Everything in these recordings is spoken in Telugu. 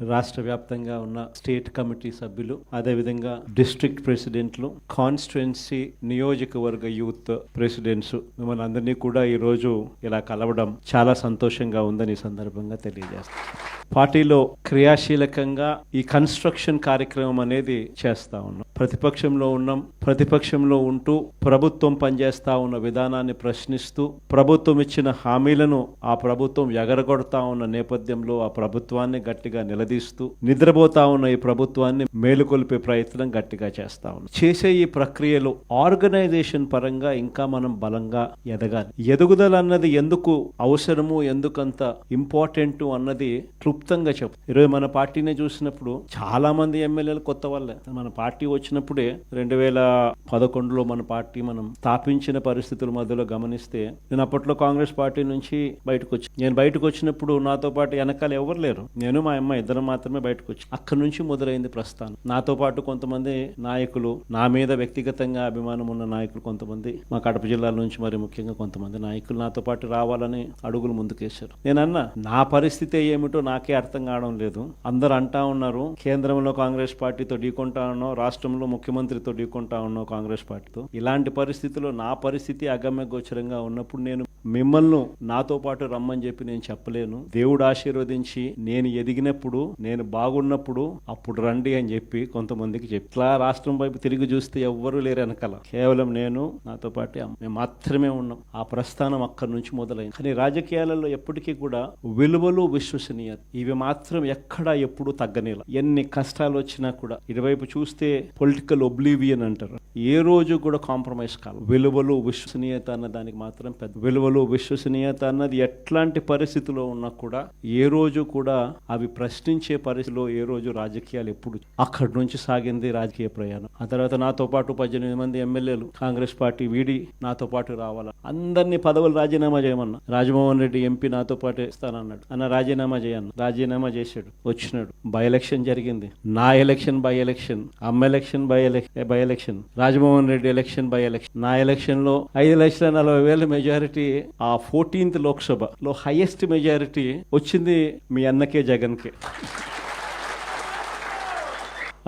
రాష్ట్ర వ్యాప్తంగా ఉన్న స్టేట్ కమిటీ సభ్యులు అదేవిధంగా డిస్ట్రిక్ట్ ప్రెసిడెంట్లు కాన్స్టిట్యున్సీ నియోజకవర్గ యూత్ ప్రెసిడెంట్స్ మిమ్మల్ని అందరినీ కూడా ఈ రోజు ఇలా కలవడం చాలా సంతోషంగా ఉందని సందర్భంగా తెలియజేస్తాను పార్టీలో క్రియాశీలకంగా ఈ కన్స్ట్రక్షన్ కార్యక్రమం అనేది చేస్తా ఉన్నాం. ప్రతిపక్షంలో ఉన్నాం. ప్రతిపక్షంలో ఉంటూ ప్రభుత్వం పనిచేస్తా ఉన్న విధానాన్ని ప్రశ్నిస్తూ ప్రభుత్వం ఇచ్చిన హామీలను ఆ ప్రభుత్వం ఎగరగొడతా ఉన్న నేపథ్యంలో ఆ ప్రభుత్వాన్ని గట్టిగా గదిస్తూ నిద్రపోతా ఉన్న ఈ ప్రభుత్వాన్ని మేలుకొల్పే ప్రయత్నం గట్టిగా చేస్తా ఉన్నాం. చేసే ఈ ప్రక్రియలో ఆర్గనైజేషన్ పరంగా ఇంకా మనం బలంగా ఎదగాలి. ఎదుగుదల అన్నది ఎందుకు అవసరము ఎందుకంత ఇంపార్టెంట్ అన్నది క్లుప్తంగా చెప్పు. ఈరోజు మన పార్టీని చూసినప్పుడు చాలా మంది ఎమ్మెల్యేలు కొత్త వాళ్ళే. మన పార్టీ వచ్చినప్పుడే రెండు వేల పదకొండులో మన పార్టీ మనం స్థాపించిన పరిస్థితుల మధ్యలో గమనిస్తే నేను అప్పట్లో కాంగ్రెస్ పార్టీ నుంచి బయటకు వచ్చి నేను బయటకు వచ్చినప్పుడు నాతో పాటు వెనకాల ఎవరు లేరు. నేను మా అమ్మ ఇద్దరు మాత్రమే బయటకు వచ్చి అక్కడి నుంచి మొదలైంది ప్రస్థానం. నాతో పాటు కొంతమంది నాయకులు నా మీద వ్యక్తిగతంగా అభిమానం ఉన్న నాయకులు కొంతమంది మా కడప జిల్లాల నుంచి మరి ముఖ్యంగా కొంతమంది నాయకులు నాతో పాటు రావాలని అడుగులు ముందుకేశారు. నేను అన్నా నా పరిస్థితి ఏమిటో నాకే అర్థం కావడం లేదు. అందరు అంటా ఉన్నారు కేంద్రంలో కాంగ్రెస్ పార్టీతో ఢీకొంటా ఉన్నావు రాష్ట్రంలో ముఖ్యమంత్రితో ఢీకొంటా ఉన్నావు కాంగ్రెస్ పార్టీతో. ఇలాంటి పరిస్థితుల్లో నా పరిస్థితి అగమ్య గోచరంగా ఉన్నప్పుడు నేను మిమ్మల్ని నాతో పాటు రమ్మని చెప్పి నేను చెప్పలేను. దేవుడు ఆశీర్వదించి నేను ఎదిగినప్పుడు నేను బాగున్నప్పుడు అప్పుడు రండి అని చెప్పి కొంతమందికి చెప్పి ఇట్లా రాష్ట్రం వైపు తిరిగి చూస్తే ఎవ్వరూ లేరు వెనకాల. కేవలం నేను నాతో పాటు మేము మాత్రమే ఉన్నాం. ఆ ప్రస్థానం అక్కడి నుంచి మొదలైంది. కానీ రాజకీయాలలో ఎప్పటికీ కూడా విలువలు విశ్వసనీయత. ఇవి మాత్రం ఎక్కడా ఎప్పుడు తగ్గనేలా ఎన్ని కష్టాలు వచ్చినా కూడా ఇటువైపు చూస్తే పొలిటికల్ ఒబ్లీవియన్ అంటారు. ఏ రోజు కూడా కాంప్రమైజ్ కాదు. విలువలు విశ్వసనీయత అన్న దానికి మాత్రం పెద్ద విలువ విలువలు విశ్వసనీయత అన్నది ఎట్లాంటి పరిస్థితిలో ఉన్నా కూడా ఏ రోజు కూడా అవి ప్రశ్నించే పరిస్థితిలో ఏ రోజు రాజకీయాలు ఎప్పుడు అక్కడి నుంచి సాగింది రాజకీయ ప్రయాణం. ఆ తర్వాత నాతో పాటు పద్దెనిమిది మంది ఎమ్మెల్యేలు కాంగ్రెస్ పార్టీ వీడి నాతో పాటు రావాలా? అందరినీ పదవులు రాజీనామా చేయమన్నా. రాజమోహన్ రెడ్డి ఎంపీ నాతో పాటు ఇస్తానన్నాడు. అన్న రాజీనామా చేయను రాజీనామా చేశాడు. వచ్చినాడు. బై ఎలక్షన్ జరిగింది. నా ఎలక్షన్ బై ఎలక్షన్. అమ్మ election by election by election. Rajamohan Reddy election by election. నా ఎలక్షన్లో ఐదు లక్షల నలభై వేల మెజారిటీ ఆ ఫోర్టీన్త్ లోక్సభలో హైయెస్ట్ మెజారిటీ వచ్చింది మీ అన్నకే జగన్కే.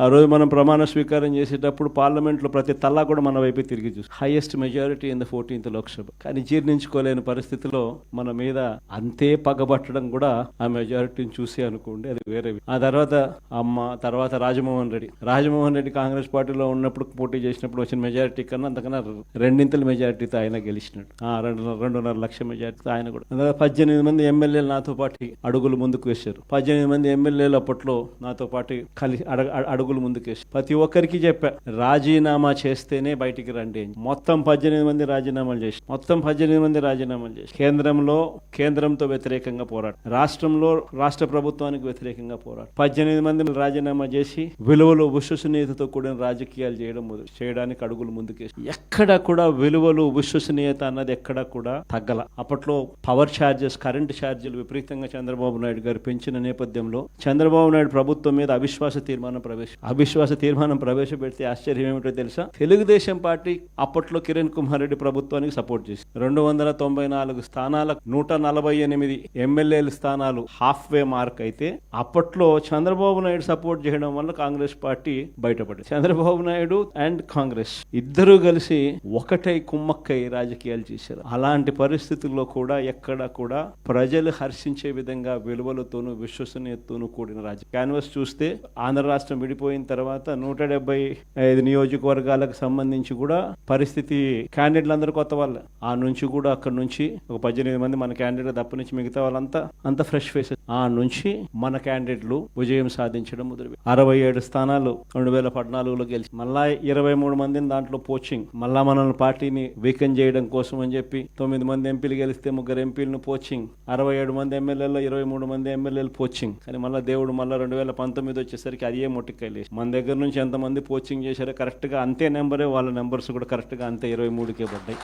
ఆ రోజు మనం ప్రమాణ స్వీకారం చేసేటప్పుడు పార్లమెంట్లో ప్రతి తల్లా కూడా మన వైపే తిరిగి చూసి highest majority in the fourteenth Lok Sabha. కానీ జీర్ణించుకోలేని పరిస్థితిలో మన మీద అంతే పగబట్టడం కూడా ఆ మెజారిటీని చూసి అనుకోండి అది వేరే ఆ తర్వాత అమ్మ తర్వాత రాజమోహన్ రెడ్డి. రాజమోహన్ రెడ్డి కాంగ్రెస్ పార్టీలో ఉన్నప్పుడు పోటీ చేసినప్పుడు వచ్చిన మెజారిటీ కన్నా అంతకన్నా రెండింతల మెజారిటీతో ఆయన గెలిచినాడు. ఆ రెండు రెండున్నర లక్ష మెజారిటీతో ఆయన కూడా. పద్దెనిమిది మంది ఎమ్మెల్యేలు నాతో పాటు అడుగులు ముందుకు వేశారు. పద్దెనిమిది మంది ఎమ్మెల్యేలు అప్పట్లో నాతో పాటు కలిసి అడగ అడుగులు ముందుకేసి ప్రతి ఒక్కరికి చెప్పా. రాజీనామా చేస్తేనే బయటికి రండి. మొత్తం పద్దెనిమిది మంది రాజీనామాలు చేసి. మొత్తం పద్దెనిమిది మంది రాజీనామాలు చేసి. కేంద్రంలో కేంద్రంతో వ్యతిరేకంగా పోరాడు. రాష్ట్రంలో రాష్ట్ర ప్రభుత్వానికి వ్యతిరేకంగా పోరాడు. పద్దెనిమిది మంది రాజీనామా చేసి. విలువలు విశ్వసనీయతతో కూడిన రాజకీయాలు చేయడం చేయడానికి అడుగులు ముందుకేసి ఎక్కడ కూడా విలువలు విశ్వసనీయత అన్నది ఎక్కడ కూడా తగ్గల. అప్పట్లో పవర్ ఛార్జెస్ కరెంట్ ఛార్జీలు విపరీతంగా చంద్రబాబు నాయుడు గారు పెంచిన నేపథ్యంలో చంద్రబాబు నాయుడు ప్రభుత్వం మీద అవిశ్వాస తీర్మానం ప్రవేశం. అవిశ్వాస తీర్మానం ప్రవేశపెడితే ఆశ్చర్యం ఏమిటో తెలుసా? తెలుగుదేశం పార్టీ అప్పట్లో కిరణ్ కుమార్ రెడ్డి ప్రభుత్వానికి సపోర్ట్ చేసి రెండు వందల తొంభై నాలుగు స్థానాల నూట నలభై ఎనిమిది ఎమ్మెల్యేల స్థానాలు హాఫ్ వే మార్క్ అయితే అప్పట్లో చంద్రబాబు నాయుడు సపోర్ట్ చేయడం వల్ల కాంగ్రెస్ పార్టీ బయటపడింది. చంద్రబాబు నాయుడు అండ్ కాంగ్రెస్ ఇద్దరు కలిసి ఒకటై కుమ్మక్కై రాజకీయాలు చేశారు. అలాంటి పరిస్థితుల్లో కూడా ఎక్కడ కూడా ప్రజలు హర్షించే విధంగా విలువలతోనూ విశ్వసనీయతతోనూ కూడిన రాజకీయ క్యాన్వస్ చూస్తే ఆంధ్ర రాష్ట్రం వెళ్ళిపోయిన తర్వాత నూట డెబ్బై ఐదు నియోజకవర్గాలకు సంబంధించి కూడా పరిస్థితి క్యాండిడేట్లు అందరూ కొత్త వాళ్ళు. ఆ నుంచి కూడా అక్కడ నుంచి ఒక పద్దెనిమిది మంది మన క్యాండిడేట్ తప్ప నుంచి మిగతా వాళ్ళంతా అంత ఫ్రెష్ ఫేసెస్ ఆ నుంచి మన క్యాండిడేట్లు విజయం సాధించడం మొదలు అరవై ఏడు స్థానాలు రెండు వేల పద్నాలుగులో గెలిచి మళ్ళా ఇరవై మూడు మందిని దాంట్లో పోచింగ్ మళ్ళా మనల్ని పార్టీని వీకెన్ చేయడం కోసం అని చెప్పి తొమ్మిది మంది ఎంపీలు గెలిస్తే ముగ్గురు ఎంపీలను పోచింగ్ అరవై ఏడు మంది ఎమ్మెల్యేలో ఇరవై మూడు మంది ఎమ్మెల్యేలు పోచింగ్ కానీ మళ్ళీ దేవుడు మళ్ళీ రెండు వేల పంతొమ్మిది వచ్చేసరికి అదే మొట్టికాయ రూపాయలు మన దగ్గర నుంచి ఎంతమంది పోచింగ్ చేశారో కరెక్ట్గా అంతే నెంబరే వాళ్ళ నెంబర్స్ కూడా కరెక్ట్గా అంతే ఇరవై మూడుకే పడ్డాయి.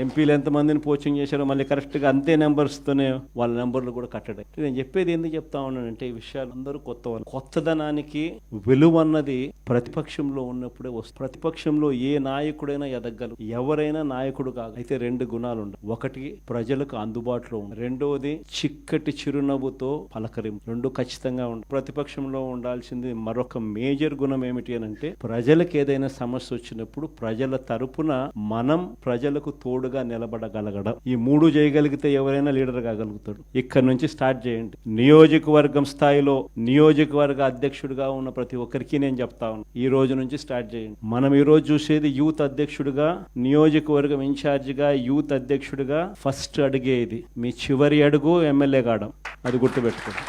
ఎంపీలు ఎంతమందిని పోచింగ్ చేశారో మళ్ళీ కరెక్ట్గా అంతే నెంబర్స్తోనే వాళ్ళ నెంబర్లు కూడా కట్టడాయి నేను చెప్పేది ఎందుకు చెప్తా ఉన్నానంటే ఈ విషయాలు అందరూ కొత్త వాళ్ళు. కొత్తదనానికి విలువ అన్నది ప్రతిపక్షంలో ఉన్నప్పుడే వస్తుంది. ప్రతిపక్షంలో ఏ నాయకుడైనా ఎదగలరు ఎవరైనా నాయకుడు కాదు అయితే రెండు గుణాలు ఉండవు ఒకటి ప్రజలకు అందుబాటులో ఉంది రెండవది చిక్కటి చిరునవ్వుతో పలకరింపు. రెండు ఖచ్చితంగా ఉండదు ప్రతిపక్షంలో ఉండాల్సింది మరొక మేజర్ గుణం ఏమిటి అని అంటే ప్రజలకు ఏదైనా సమస్య వచ్చినప్పుడు ప్రజల తరపున మనం ప్రజలకు తోడుగా నిలబడగలగడం. ఈ మూడు చేయగలిగితే ఎవరైనా లీడర్ కాగలుగుతాడు. ఇక్కడ నుంచి స్టార్ట్ చేయండి. నియోజకవర్గం స్థాయిలో నియోజకవర్గ అధ్యక్షుడిగా ఉన్న ప్రతి ఒక్కరికి నేను చెప్తా ఉన్నాను ఈ రోజు నుంచి స్టార్ట్ చేయండి. మనం ఈ రోజు చూసేది యూత్ అధ్యక్షుడిగా నియోజకవర్గం ఇన్ఛార్జిగా యూత్ అధ్యక్షుడిగా ఫస్ట్ అడిగే ఇది మీ చివరి అడుగు ఎమ్మెల్యే కావడం. అది గుర్తుపెట్టుకోండి.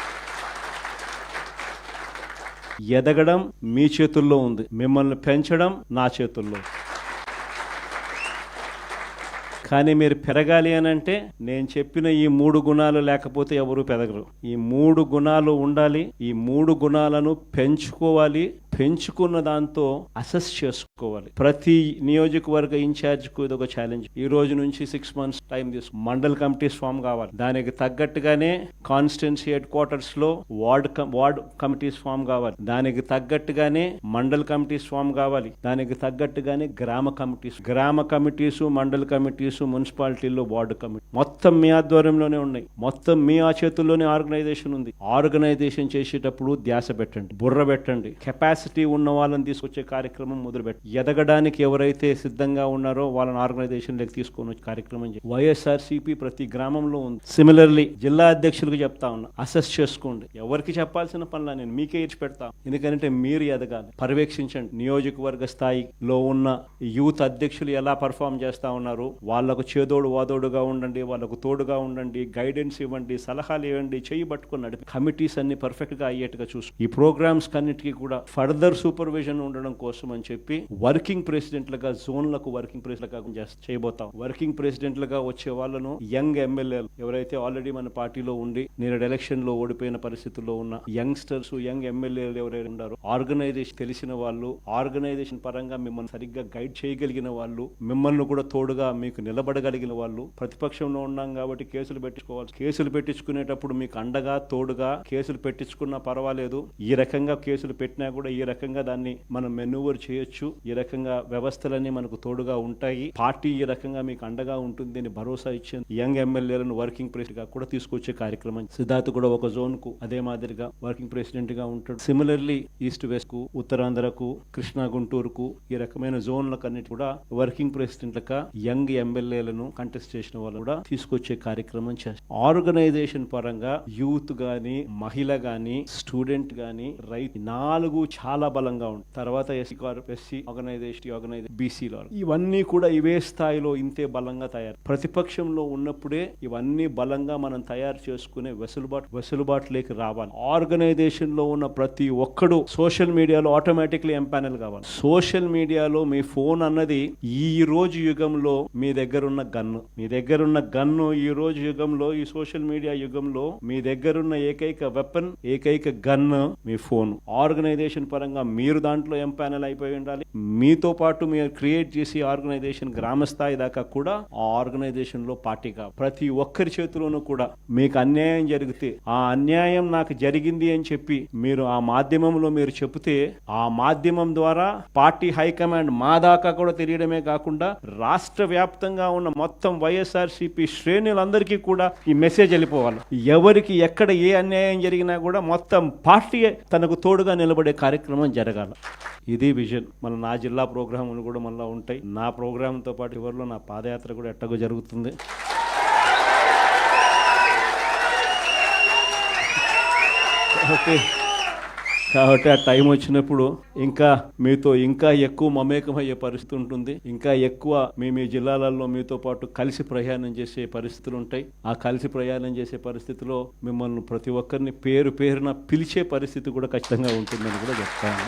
ఎదగడం మీ చేతుల్లో ఉంది. మిమ్మల్ని పెంచడం నా చేతుల్లో. కానీ మీరు పెరగాలి అని అంటే నేను చెప్పిన ఈ మూడు గుణాలు లేకపోతే ఎవరు పెరగరు. ఈ మూడు గుణాలు ఉండాలి. ఈ మూడు గుణాలను పెంచుకోవాలి. పెంచుకున్న దాంతో అసెస్ చేసుకోవాలి. ప్రతి నియోజకవర్గ ఇన్ఛార్జ్కు ఇది ఒక ఛాలెంజ్ ఈ రోజు నుంచి సిక్స్ మంత్స్ టైం తీసుకు మండల్ కమిటీస్ ఫామ్ కావాలి. దానికి తగ్గట్టుగానే కాన్స్టిట్యున్సీ హెడ్ క్వార్టర్స్లో ward com- ward committees form కావాలి. దానికి తగ్గట్టుగానే మండల్ కమిటీస్ ఫామ్ కావాలి. దానికి తగ్గట్టుగానే గ్రామ కమిటీస్ గ్రామ కమిటీస్ మండల్ కమిటీస్ మున్సిపాలిటీల్లో వార్డు కమిటీ మొత్తం మీ ఆధ్వర్యంలోనే ఉన్నాయి. మొత్తం మీ ఆ చేతుల్లోనే ఆర్గనైజేషన్ ఉంది. ఆర్గనైజేషన్ చేసేటప్పుడు ధ్యాస పెట్టండి బుర్ర పెట్టండి. కెపాసిటీ ఉన్న వాళ్ళని తీసుకొచ్చే కార్యక్రమం మొదలుపెట్టి. ఎదగడానికి ఎవరైతే సిద్ధంగా ఉన్నారో వాళ్ళని ఆర్గనైజేషన్లోకి తీసుకొని వచ్చే కార్యక్రమం వైఎస్ఆర్సీపీ ప్రతి గ్రామంలో ఉంది. సిమిలర్లీ జిల్లా అధ్యక్షులకు చెప్తా ఉన్నా అసెస్ చేసుకోండి. ఎవరికి చెప్పాల్సిన పనుల నేను మీకే ఇచ్చి పెడతా. ఎందుకంటే మీరు ఎదగాలి. పర్యవేక్షించండి. నియోజకవర్గ స్థాయిలో ఉన్న యూత్ అధ్యక్షులు ఎలా పర్ఫామ్ చేస్తా ఉన్నారు వాళ్ళకు చేదోడు వాదోడుగా ఉండండి వాళ్ళకు తోడుగా ఉండండి గైడెన్స్ ఇవ్వండి సలహాలు ఇవ్వండి చేయి పట్టుకుని నడిపి. కమిటీస్ అన్ని పర్ఫెక్ట్గా అయ్యేట్టుగా చూసు ఈ ప్రోగ్రామ్స్ కన్నిటికీ కూడా ఫర్దర్ సూపర్విజన్ ఉండడం కోసం అని చెప్పి వర్కింగ్ ప్రెసిడెంట్లుగా జోన్లకు వర్కింగ్ ప్రెసిడెంట్లుగా చేయబోతాం. వర్కింగ్ ప్రెసిడెంట్లుగా వచ్చే వాళ్ళను యంగ్ ఎమ్మెల్యేలు ఎవరైతే ఆల్రెడీ మన పార్టీలో ఉండి నేను ఎలక్షన్లో ఓడిపోయిన పరిస్థితుల్లో ఉన్న యంగ్స్టర్స్ యంగ్ ఎమ్మెల్యేలు ఎవరైనా ఉన్నారో ఆర్గనైజేషన్ తెలిసిన వాళ్ళు ఆర్గనైజేషన్ పరంగా మిమ్మల్ని సరిగ్గా గైడ్ చేయగలిగిన వాళ్ళు మిమ్మల్ని కూడా తోడుగా మీకు నిలబడగలిగిన వాళ్ళు ప్రతిపక్షంలో ఉన్నాం కాబట్టి కేసులు పెట్టించుకోవాలి. కేసులు పెట్టించుకునేటప్పుడు మీకు అండగా తోడుగా కేసులు పెట్టించుకున్నా పర్వాలేదు. ఈ రకంగా కేసులు పెట్టినా కూడా ఈ రకంగా దాన్ని మనం మెనూవర్ చేయొచ్చు. ఈ రకంగా వ్యవస్థలన్నీ మనకు తోడుగా ఉంటాయి. పార్టీ ఈ రకంగా మీకు అండగా ఉంటుంది అని భరోసా ఇచ్చే యంగ్ ఎమ్మెల్యేలను వర్కింగ్ ప్రెసిడెంట్గా కూడా తీసుకొచ్చే కార్యక్రమం. సిద్ధార్థ్ కూడా ఒక జోన్కు అదే మాదిరిగా వర్కింగ్ ప్రెసిడెంట్గా ఉంటాడు. సిమిలర్లీ ఈస్ట్ వెస్ట్కు ఉత్తరాంధ్రకు కృష్ణా గుంటూరుకు ఈ రకమైన జోన్లకు అన్నిటి కూడా వర్కింగ్ ప్రెసిడెంట్లుగా యంగ్ ఎమ్మెల్యేలను కంటెస్ట్ చేసిన వాళ్ళు కూడా తీసుకొచ్చే కార్యక్రమం చేస్తారు ఆర్గనైజేషన్ పరంగా యూత్ గాని మహిళ గాని స్టూడెంట్ గాని రైతు నాలుగు చాలా చాలా బలంగా ఉంది తర్వాత ఎస్సీ ఎస్సీ ఆర్గనైజేషన్ ఆర్గనైజేషన్ బీసీలో ఇవన్నీ కూడా ఇవే స్థాయిలో ఇంతే బలంగా తయారు. ప్రతిపక్షంలో ఉన్నప్పుడే ఇవన్నీ బలంగా మనం తయారు చేసుకునే వెసులుబాటు వెసులుబాటులోకి రావాలి. ఆర్గనైజేషన్లో ఉన్న ప్రతి ఒక్కడు సోషల్ మీడియాలో ఆటోమేటిక్లీ ఎంపానల్ కావాలి. సోషల్ మీడియాలో మీ ఫోన్ అన్నది ఈ రోజు యుగంలో మీ దగ్గర ఉన్న గన్ను మీ దగ్గర ఉన్న గన్ను ఈ రోజు యుగంలో ఈ సోషల్ మీడియా యుగంలో మీ దగ్గర ఉన్న ఏకైక వెపన్ ఏకైక గన్ మీ ఫోన్ ఆర్గనైజేషన్ పరంగా మీరు దాంట్లో ఎంపానల్ అయిపోయి ఉండాలి? మీతో పాటు మీరు క్రియేట్ చేసి ఆర్గనైజేషన్ గ్రామ స్థాయి దాకా కూడా ఆ ఆర్గనైజేషన్లో పార్టీగా ప్రతి ఒక్కరి చేతిలోనూ కూడా మీకు అన్యాయం జరిగితే ఆ అన్యాయం నాకు జరిగింది అని చెప్పి మీరు ఆ మాధ్యమంలో మీరు చెబితే ఆ మాధ్యమం ద్వారా పార్టీ హైకమాండ్ మా దాకా కూడా తెలియడమే కాకుండా రాష్ట్ర వ్యాప్తంగా ఉన్న మొత్తం వైఎస్ఆర్సీపీ శ్రేణులందరికీ కూడా ఈ మెసేజ్ వెళ్ళిపోవాలి. ఎవరికి ఎక్కడ ఏ అన్యాయం జరిగినా కూడా మొత్తం పార్టీ తనకు తోడుగా నిలబడే కార్యక్రమం జరగాల. ఇది విజన్. మన నా జిల్లా ప్రోగ్రాములు కూడా మళ్ళీ ఉంటాయి. నా ప్రోగ్రాంతో పాటు ఎవరిలో నా పాదయాత్ర కూడా ఎట్టగో జరుగుతుంది. ఓకే. కాబట్టి ఆ టైం వచ్చినప్పుడు ఇంకా మీతో ఇంకా ఎక్కువ మమేకమయ్యే పరిస్థితి ఉంటుంది. ఇంకా ఎక్కువ మీ మీ జిల్లాలలో మీతో పాటు కలిసి ప్రయాణం చేసే పరిస్థితులు ఉంటాయి. ఆ కలిసి ప్రయాణం చేసే పరిస్థితిలో మిమ్మల్ని ప్రతి ఒక్కరిని పేరు పేరున పిలిచే పరిస్థితి కూడా ఖచ్చితంగా ఉంటుందని కూడా చెప్తాను.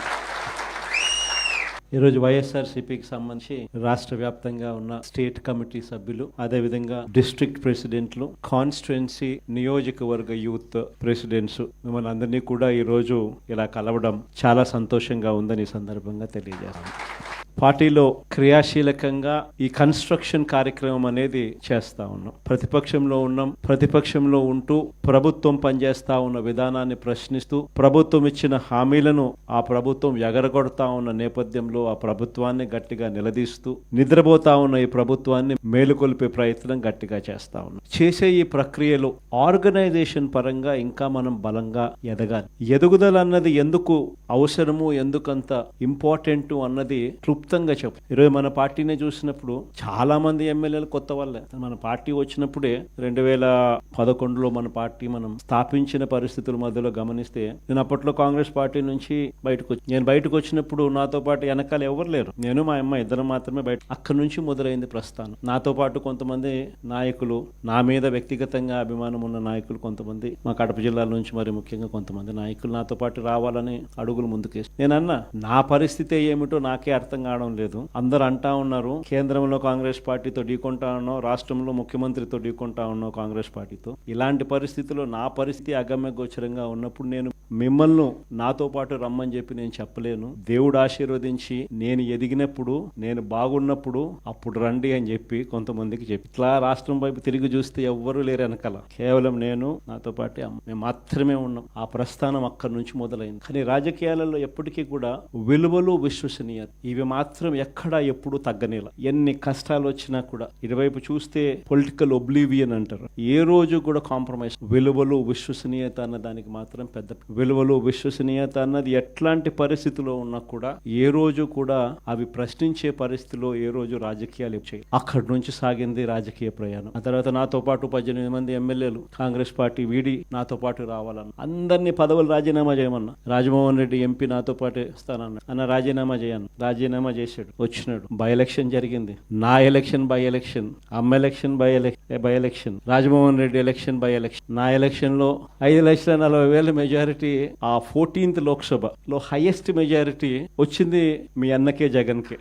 ఈరోజు వైఎస్ఆర్సీపీకి సంబంధించి రాష్ట్ర వ్యాప్తంగా ఉన్న స్టేట్ కమిటీ సభ్యులు అదేవిధంగా డిస్ట్రిక్ట్ ప్రెసిడెంట్లు కాన్స్టిట్యున్సీ నియోజకవర్గ యూత్ ప్రెసిడెంట్స్ మిమ్మల్ని అందరినీ కూడా ఈరోజు ఇలా కలవడం చాలా సంతోషంగా ఉందని సందర్భంగా తెలియజేస్తాను పార్టీలో క్రియాశీలకంగా ఈ కన్స్ట్రక్షన్ కార్యక్రమం అనేది చేస్తా ఉన్నాం. ప్రతిపక్షంలో ఉన్నాం. ప్రతిపక్షంలో ఉంటూ ప్రభుత్వం పనిచేస్తా ఉన్న విధానాన్ని ప్రశ్నిస్తూ ప్రభుత్వం ఇచ్చిన హామీలను ఆ ప్రభుత్వం ఎగరగొడతా ఉన్న నేపథ్యంలో ఆ ప్రభుత్వాన్ని గట్టిగా నిలదీస్తూ నిద్రపోతా ఉన్న ఈ ప్రభుత్వాన్ని మేలుకొల్పే ప్రయత్నం గట్టిగా చేస్తా ఉన్నాం. చేసే ఈ ప్రక్రియలో ఆర్గనైజేషన్ పరంగా ఇంకా మనం బలంగా ఎదగాలి. ఎదుగుదల అన్నది ఎందుకు అవసరము ఎందుకంత ఇంపార్టెంట్ అన్నది క్లుప్తంగా చెప్పు. ఈరోజు మన పార్టీని చూసినప్పుడు చాలా మంది ఎమ్మెల్యేలు కొత్త వాళ్ళే. మన పార్టీ వచ్చినప్పుడే రెండు వేల పదకొండులో మన పార్టీ మనం స్థాపించిన పరిస్థితుల మధ్యలో గమనిస్తే నేను అప్పట్లో కాంగ్రెస్ పార్టీ నుంచి బయటకు వచ్చి నేను బయటకు వచ్చినప్పుడు నాతో పాటు వెనకాల ఎవరు లేరు. నేను మా అమ్మ ఇద్దరు మాత్రమే బయట. అక్కడి నుంచి మొదలైంది ప్రస్థానం. నాతో పాటు కొంతమంది నాయకులు నా మీద వ్యక్తిగతంగా అభిమానం ఉన్న నాయకులు కొంతమంది మా కడప జిల్లాల నుంచి మరి ముఖ్యంగా కొంతమంది నాయకులు నాతో పాటు రావాలని అడుగులు ముందుకేసి. నేను అన్నా నా పరిస్థితి ఏమిటో నాకే అర్థం కావడం లేదు. అందరు అంటా ఉన్నారు కేంద్రంలో కాంగ్రెస్ పార్టీతో ఢీకొంటా ఉన్నావు రాష్ట్రంలో ముఖ్యమంత్రితో ఢీకొంటా ఉన్నావు కాంగ్రెస్ పార్టీతో. ఇలాంటి పరిస్థితుల్లో నా పరిస్థితి అగమ్య గోచరంగా ఉన్నప్పుడు నేను మిమ్మల్ని నాతో పాటు రమ్మని చెప్పి నేను చెప్పలేను. దేవుడు ఆశీర్వదించి నేను ఎదిగినప్పుడు నేను బాగున్నప్పుడు అప్పుడు రండి అని చెప్పి కొంతమందికి చెప్పి ఇట్లా రాష్ట్రం వైపు తిరిగి చూస్తే ఎవ్వరూ లేరు వెనకాల. కేవలం నేను నాతో పాటు అమ్మ. మేము మాత్రమే ఉన్నాం. ఆ ప్రస్థానం అక్కడి నుంచి మొదలైంది. కానీ రాజకీయాలలో ఎప్పటికీ కూడా విలువలు విశ్వసనీయత. ఇవి మాత్రం మాత్రం ఎక్కడా ఎప్పుడు తగ్గనేలా ఎన్ని కష్టాలు వచ్చినా కూడా ఇటువైపు చూస్తే పొలిటికల్ ఒబ్లీవియన్ అంటారు. ఏ రోజు కూడా కాంప్రమైజ్ విలువలు విశ్వసనీయత అన్న దానికి మాత్రం పెద్ద విలువలు విశ్వసనీయత అన్నది ఎట్లాంటి పరిస్థితిలో ఉన్నా కూడా ఏ రోజు కూడా అవి ప్రశ్నించే పరిస్థితిలో ఏ రోజు రాజకీయాలు ఇచ్చాయి అక్కడి నుంచి సాగింది రాజకీయ ప్రయాణం. ఆ తర్వాత నాతో పాటు పద్దెనిమిది మంది ఎమ్మెల్యేలు కాంగ్రెస్ పార్టీ వీడి నాతో పాటు రావాలన్న. అందరినీ పదవులు రాజీనామా చేయమన్నా. రాజమోహన్ రెడ్డి ఎంపీ నాతో పాటు వస్తానన్న. అన్న రాజీనామా చేయను. రాజీనామా చేశాడు వచ్చినాడు. బై ఎలక్షన్ జరిగింది. నా ఎలక్షన్ బై ఎలక్షన్ అమ్మ election by election by election Rajamohan Reddy election by election నా ఎలక్షన్లో ఐదు లక్షల నలభై వేల మెజారిటీ ఆ ఫోర్టీన్త్ లోక్సభలో హైయెస్ట్ మెజారిటీ వచ్చింది మీ అన్నకే జగన్కే.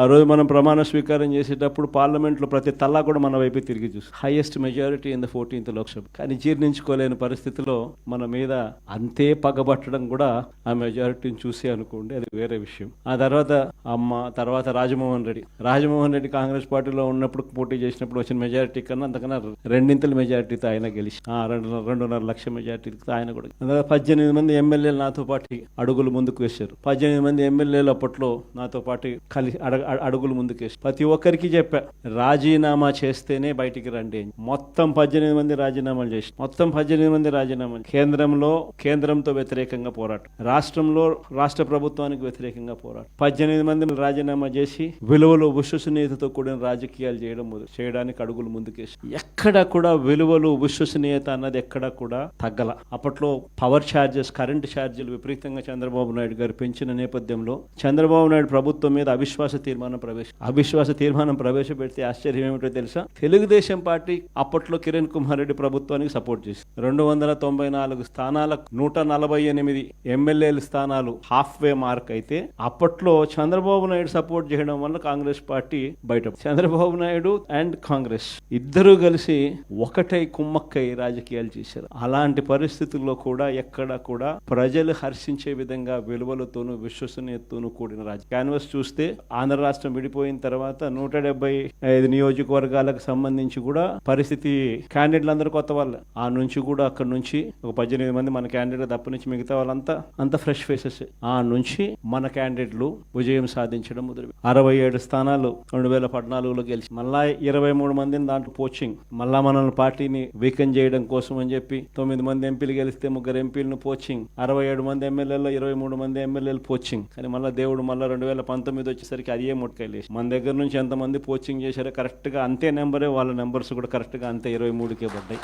ఆ రోజు మనం ప్రమాణ స్వీకారం చేసేటప్పుడు పార్లమెంట్లో ప్రతి తల్లా కూడా మన వైపు తిరిగి చూసి highest majority in the fourteenth Lok Sabha కానీ జీర్ణించుకోలేని పరిస్థితిలో మన మీద అంతే పగబట్టడం కూడా ఆ మెజారిటీని చూసి అనుకోండి అది వేరే విషయం. ఆ తర్వాత అమ్మ తర్వాత రాజమోహన్ రెడ్డి. రాజమోహన్ రెడ్డి కాంగ్రెస్ పార్టీలో ఉన్నప్పుడు పోటీ చేసినప్పుడు వచ్చిన మెజారిటీ కన్నా అంతకన్నా రెండింతల మెజారిటీతో ఆయన గెలిచి ఆ రెండు రెండున్నర లక్ష మెజారిటీతో ఆయన కూడా పద్దెనిమిది మంది ఎమ్మెల్యేలు నాతో పాటు అడుగులు ముందుకు వేశారు. పద్దెనిమిది మంది ఎమ్మెల్యేలు అప్పట్లో నాతో పాటు కలిసి అడగ అడుగులు ముందుకేసి. ప్రతి ఒక్కరికి చెప్పా రాజీనామా చేస్తేనే బయటికి రండి మొత్తం పద్దెనిమిది మంది రాజీనామాలు చేసి మొత్తం పద్దెనిమిది మంది రాజీనామాలు. కేంద్రంలో కేంద్రంతో వ్యతిరేకంగా పోరాటం. రాష్ట్రంలో రాష్ట్ర ప్రభుత్వానికి వ్యతిరేకంగా పోరాటం. పద్దెనిమిది మంది రాజీనామా చేసి విలువలు విశ్వసనీయతతో కూడిన రాజకీయాలు చేయడం చేయడానికి అడుగులు ముందుకేసి. ఎక్కడ కూడా విలువలు విశ్వసనీయత అన్నది ఎక్కడ కూడా తగ్గల. అప్పట్లో పవర్ ఛార్జెస్ కరెంటు ఛార్జీలు విపరీతంగా చంద్రబాబు నాయుడు గారు పెంచిన నేపథ్యంలో చంద్రబాబు నాయుడు ప్రభుత్వం మీద అవిశ్వాస తీర్మానం ప్రవేశ అవిశ్వాస తీర్మానం ప్రవేశపెడితే ఆశ్చర్యం ఏమిటో తెలుసా? తెలుగుదేశం పార్టీ అప్పట్లో కిరణ్ కుమార్ రెడ్డి ప్రభుత్వానికి సపోర్ట్ చేసింది. రెండు వందల తొంభై నాలుగు స్థానాలకు నూట నలభై ఎనిమిది ఎమ్మెల్యేల స్థానాలు హాఫ్ వే మార్క్ అయితే అప్పట్లో చంద్రబాబు నాయుడు సపోర్ట్ చేయడం వల్ల కాంగ్రెస్ పార్టీ బయట చంద్రబాబు నాయుడు అండ్ కాంగ్రెస్ ఇద్దరు కలిసి ఒకటై కుమ్మక్కై రాజకీయాలు చేశారు. అలాంటి పరిస్థితుల్లో కూడా ఎక్కడ కూడా ప్రజలు హర్షించే విధంగా విలువలతోనూ విశ్వసనీయతతోనూ కూడిన రాజ క్యాన్వస్ చూస్తే ఆంధ్ర రాష్ట్రం విడిపోయిన తర్వాత నూట డెబ్బై ఐదు నియోజకవర్గాలకు సంబంధించి కూడా పరిస్థితి క్యాండిడేట్లు అందరూ కొత్త వాళ్ళు. ఆ నుంచి కూడా అక్కడ నుంచి ఒక పద్దెనిమిది మంది మన క్యాండిడేట్ తప్ప నుంచి మిగతా వాళ్ళంతా అంత ఫ్రెష్ ఫేసెస్ ఆ నుంచి మన క్యాండిడేట్లు విజయం సాధించడం మొదలు అరవై ఏడు స్థానాలు రెండు వేల పద్నాలుగులో గెలిచి మళ్ళా ఇరవై మూడు మందిని దాంట్లో పోచింగ్ మళ్ళా మనల్ని పార్టీని వీకెన్ చేయడం కోసం అని చెప్పి తొమ్మిది మంది ఎంపీలు గెలిస్తే ముగ్గురు ఎంపీలను పోచింగ్ అరవై ఏడు మంది ఎమ్మెల్యేలో ఇరవై మూడు మంది ఎమ్మెల్యేలు పోచింగ్ కానీ మళ్ళీ దేవుడు మళ్ళీ రెండు వేల పంతొమ్మిది వచ్చేసరికి అది ముట్కాయలు వేసి మన దగ్గర నుంచి ఎంతమంది పోచింగ్ చేశారో కరెక్ట్గా అంతే నెంబరే వాళ్ళ నెంబర్స్ కూడా కరెక్ట్గా అంతే ఇరవై మూడుకే పడ్డాయి.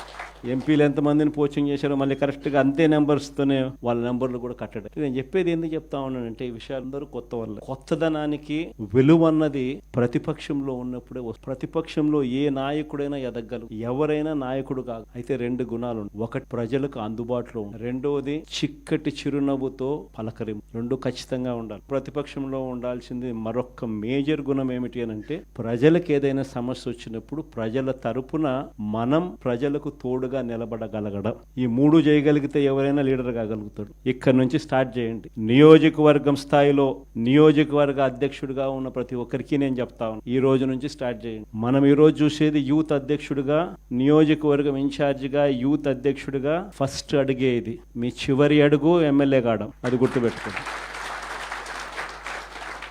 ఎంపీలు ఎంతమందిని పోచింగ్ చేశారో మళ్ళీ కరెక్ట్గా అంతే నెంబర్స్తోనే వాళ్ళ నెంబర్లు కూడా కట్టడం. నేను చెప్పేది ఎందుకు చెప్తా ఉన్నానంటే ఈ విషయాలందరూ కొత్త వల్ల కొత్తదనానికి విలువ అన్నది ప్రతిపక్షంలో ఉన్నప్పుడే ప్రతిపక్షంలో ఏ నాయకుడైనా ఎదగలరు ఎవరైనా నాయకుడు కాదు. అయితే రెండు గుణాలు ఒకటి ప్రజలకు అందుబాటులో ఉండాలి. రెండవది చిక్కటి చిరునవ్వుతో పలకరింపు. రెండు ఖచ్చితంగా ఉండాలి. ప్రతిపక్షంలో ఉండాల్సింది మరొక మేజర్ గుణం ఏమిటి అని అంటే ప్రజలకు ఏదైనా సమస్య వచ్చినప్పుడు ప్రజల తరపున మనం ప్రజలకు తోడుగా నిలబడగలగడం. ఈ మూడు చేయగలిగితే ఎవరైనా లీడర్ కాగలుగుతాడు. ఇక్కడ నుంచి స్టార్ట్ చేయండి. నియోజకవర్గం స్థాయిలో నియోజకవర్గ అధ్యక్షుడిగా ఉన్న ప్రతి ఒక్కరికి నేను చెప్తా ఈ రోజు నుంచి స్టార్ట్ చేయండి. మనం ఈ రోజు చూసేది యూత్ అధ్యక్షుడిగా నియోజకవర్గం ఇన్ఛార్జిగా యూత్ అధ్యక్షుడిగా ఫస్ట్ అడిగేది. మీ చివరి అడుగు ఎమ్మెల్యే కావడం. అది గుర్తుపెట్టుకోండి.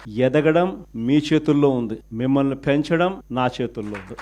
ఎదగడం మీ చేతుల్లో ఉంది. మిమ్మల్ని పెంచడం నా చేతుల్లో ఉంది.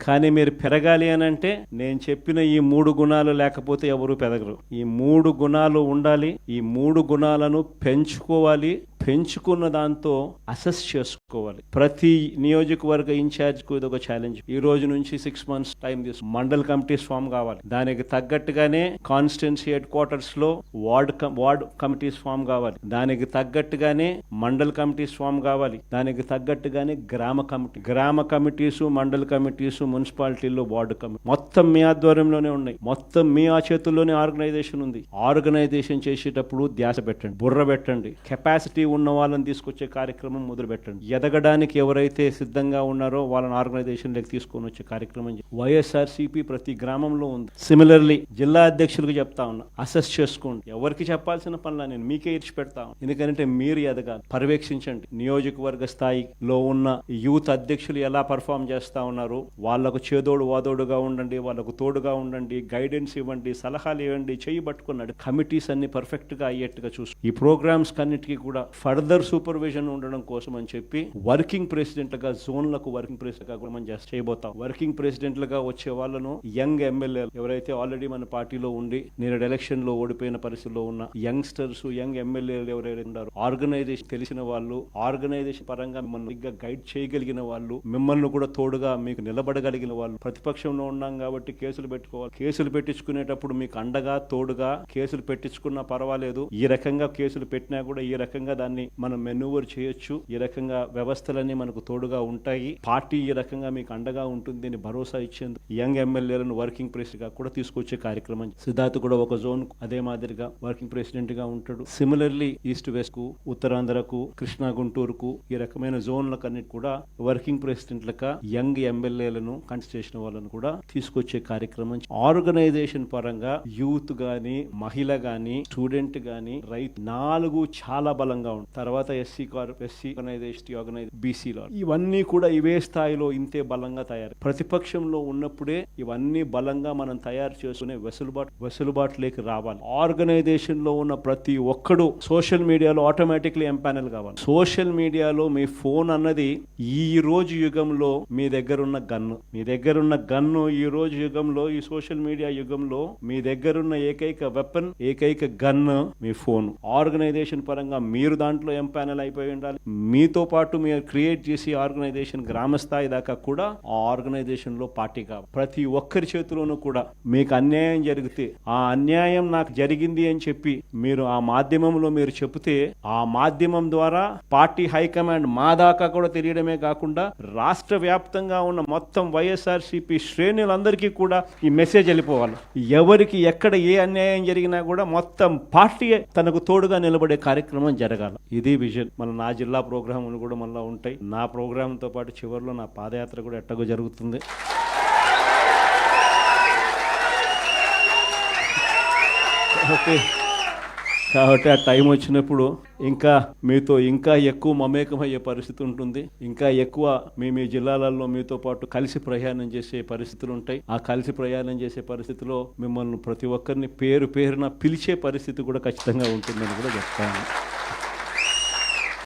కానీ మీరు పెరగాలి అని అంటే నేను చెప్పిన ఈ మూడు గుణాలు లేకపోతే ఎవరు పెరగరు. ఈ మూడు గుణాలు ఉండాలి. ఈ మూడు గుణాలను పెంచుకోవాలి. పెంచుకున్న దాంతో అసెస్ కోవాలి ప్రతి నియోజకవర్గ ఇన్ఛార్జ్కు ఇది ఒక ఛాలెంజ్ ఈ రోజు నుంచి సిక్స్ మంత్స్ టైం తీసుకు మండల్ కమిటీస్ ఫామ్ కావాలి. దానికి తగ్గట్టుగానే కాన్స్టిట్యున్సీ హెడ్ క్వార్టర్స్లో ward com- ward committees form కావాలి. దానికి తగ్గట్టుగానే మండల్ కమిటీస్ ఫామ్ కావాలి. దానికి తగ్గట్టుగానే గ్రామ కమిటీ గ్రామ కమిటీసు మండల్ కమిటీసు మున్సిపాలిటీల్లో వార్డు కమిటీ మొత్తం మీ ఆధ్వర్యంలోనే ఉన్నాయి. మొత్తం మీ ఆ చేతుల్లోనే ఆర్గనైజేషన్ ఉంది. ఆర్గనైజేషన్ చేసేటప్పుడు ధ్యాస పెట్టండి బుర్ర పెట్టండి. కెపాసిటీ ఉన్న వాళ్ళని తీసుకొచ్చే కార్యక్రమం మొదలు పెట్టండి ఎదగడానికి ఎవరైతే సిద్ధంగా ఉన్నారో వాళ్ళని ఆర్గనైజేషన్లోకి తీసుకొని వచ్చే కార్యక్రమం వైఎస్ఆర్సీపీ ప్రతి గ్రామంలో ఉంది. సిమిలర్లీ జిల్లా అధ్యక్షులకు చెప్తా ఉన్నా అసెస్ చేసుకోండి. ఎవరికి చెప్పాల్సిన పనుల నేను మీకే ఇచ్చి పెడతా ఎందుకంటే మీరు ఎదగాలి. పర్యవేక్షించండి. నియోజకవర్గ స్థాయిలో ఉన్న యూత్ అధ్యక్షులు ఎలా పర్ఫామ్ చేస్తా ఉన్నారు వాళ్ళకు చేదోడు వాదోడుగా ఉండండి వాళ్ళకు తోడుగా ఉండండి గైడెన్స్ ఇవ్వండి సలహాలు ఇవ్వండి చేయి పట్టుకున్నాడు కమిటీస్ అన్ని పర్ఫెక్ట్గా అయ్యేట్టుగా చూసు ఈ ప్రోగ్రామ్స్ కన్నిటికీ కూడా ఫర్దర్ సూపర్విజన్ ఉండడం కోసం అని చెప్పి వర్కింగ్ ప్రెసిడెంట్గా జోన్లకు వర్కింగ్ ప్రెసిడెంట్గా కూడా మనం జస్ట్ చేయబోతాం. వర్కింగ్ ప్రెసిడెంట్లుగా వచ్చే వాళ్ళను యంగ్ ఎమ్మెల్యే ఎవరైతే ఆల్రెడీ మన పార్టీలో ఉండి నేను ఎలక్షన్లో ఓడిపోయిన పరిస్థితిలో ఉన్న యంగ్స్టర్స్ యంగ్ ఎమ్మెల్యేలు ఎవరైతే ఉన్నారు ఆర్గనైజేషన్ తెలిసిన వాళ్ళు ఆర్గనైజేషన్ పరంగా మిమ్మల్ని ఇంకా గైడ్ చేయగలిగిన వాళ్ళు మిమ్మల్ని కూడా తోడుగా మీకు నిలబడగలిగిన వాళ్ళు. ప్రతిపక్షంలో ఉన్నాం కాబట్టి కేసులు పెట్టుకోవాలి. కేసులు పెట్టించుకునేటప్పుడు మీకు అండగా తోడుగా కేసులు పెట్టించుకున్నా పర్వాలేదు. ఈ రకంగా కేసులు పెట్టినా కూడా ఈ రకంగా దాన్ని మనం మెనూవర్ చేయొచ్చు. ఈ రకంగా వ్యవస్థలన్నీ మనకు తోడుగా ఉంటాయి. పార్టీ ఈ రకంగా మీకు అండగా ఉంటుంది అని భరోసా ఇచ్చేందుకు యంగ్ ఎమ్మెల్యేలను వర్కింగ్ ప్రెసిడెంట్ కూడా తీసుకొచ్చే కార్యక్రమం. సిద్ధార్థ్ కూడా ఒక జోన్ అదే మాదిరిగా వర్కింగ్ ప్రెసిడెంట్గా ఉంటాడు. సిమిలర్లీ ఈస్ట్ వెస్ట్కు ఉత్తరాంధ్రకు కృష్ణా గుంటూరుకు ఈ రకమైన జోన్లకన్నిటి కూడా వర్కింగ్ ప్రెసిడెంట్ లక యంగ్ ఎమ్మెల్యేలను చేసిన వాళ్ళను కూడా తీసుకొచ్చే కార్యక్రమం. ఆర్గనైజేషన్ పరంగా యూత్ గాని మహిళ గాని స్టూడెంట్ గాని రైతు నాలుగు చాలా బలంగా ఉంటుంది తర్వాత SC car SC organisation organise బీసీలో ఇవన్నీ కూడా ఇవే స్థాయిలో ఇంతే బలంగా తయారు. ప్రతిపక్షంలో ఉన్నప్పుడే ఇవన్నీ బలంగా మనం తయారు చేసుకునే వెసులుబాటు వెసులుబాటులోకి రావాలి. ఆర్గనైజేషన్లో ఉన్న ప్రతి ఒక్కడు సోషల్ మీడియాలో ఆటోమేటిక్లీ ఎంపానల్ కావాలి. సోషల్ మీడియాలో మీ ఫోన్ అన్నది ఈ రోజు యుగంలో మీ దగ్గర ఉన్న గన్ను. మీ దగ్గర ఉన్న గన్ను ఈ రోజు యుగంలో ఈ సోషల్ మీడియా యుగంలో మీ దగ్గరున్న ఏకైక వెపన్ ఏకైక గన్ మీ ఫోన్. ఆర్గనైజేషన్ పరంగా మీరు దాంట్లో ఎంపానల్ అయిపోయి ఉండాలి. మీతో పాటు మీరు క్రియేట్ చేసి ఆర్గనైజేషన్ గ్రామ స్థాయి దాకా కూడా ఆ ఆర్గనైజేషన్లో పార్టీ కావాలి ప్రతి ఒక్కరి చేతిలోనూ కూడా మీకు అన్యాయం జరిగితే ఆ అన్యాయం నాకు జరిగింది అని చెప్పి మీరు ఆ మాధ్యమంలో మీరు చెబితే ఆ మాధ్యమం ద్వారా పార్టీ హైకమాండ్ మా దాకా కూడా తెలియడమే కాకుండా రాష్ట్ర వ్యాప్తంగా ఉన్న మొత్తం వైఎస్ఆర్సీపీ శ్రేణులందరికీ కూడా ఈ మెసేజ్ వెళ్ళిపోవాలి. ఎవరికి ఎక్కడ ఏ అన్యాయం జరిగినా కూడా మొత్తం పార్టీ తనకు తోడుగా నిలబడే కార్యక్రమం జరగాలి. ఇది విజన్ మన నా జిల్లా ప్రోగ్రాములు కూడా మళ్ళీ ఉంటాయి. నా ప్రోగ్రాంతో పాటు చివరిలో నా పాదయాత్ర కూడా ఎట్టగో జరుగుతుంది. ఓకే. కాబట్టి ఆ టైం వచ్చినప్పుడు ఇంకా మీతో ఇంకా ఎక్కువ మమేకమయ్యే పరిస్థితి ఉంటుంది. ఇంకా ఎక్కువ మీ మీ జిల్లాలలో మీతో పాటు కలిసి ప్రయాణం చేసే పరిస్థితులు ఉంటాయి. ఆ కలిసి ప్రయాణం చేసే పరిస్థితిలో మిమ్మల్ని ప్రతి ఒక్కరిని పేరు పేరున పిలిచే పరిస్థితి కూడా ఖచ్చితంగా ఉంటుందని కూడా చెప్తాను.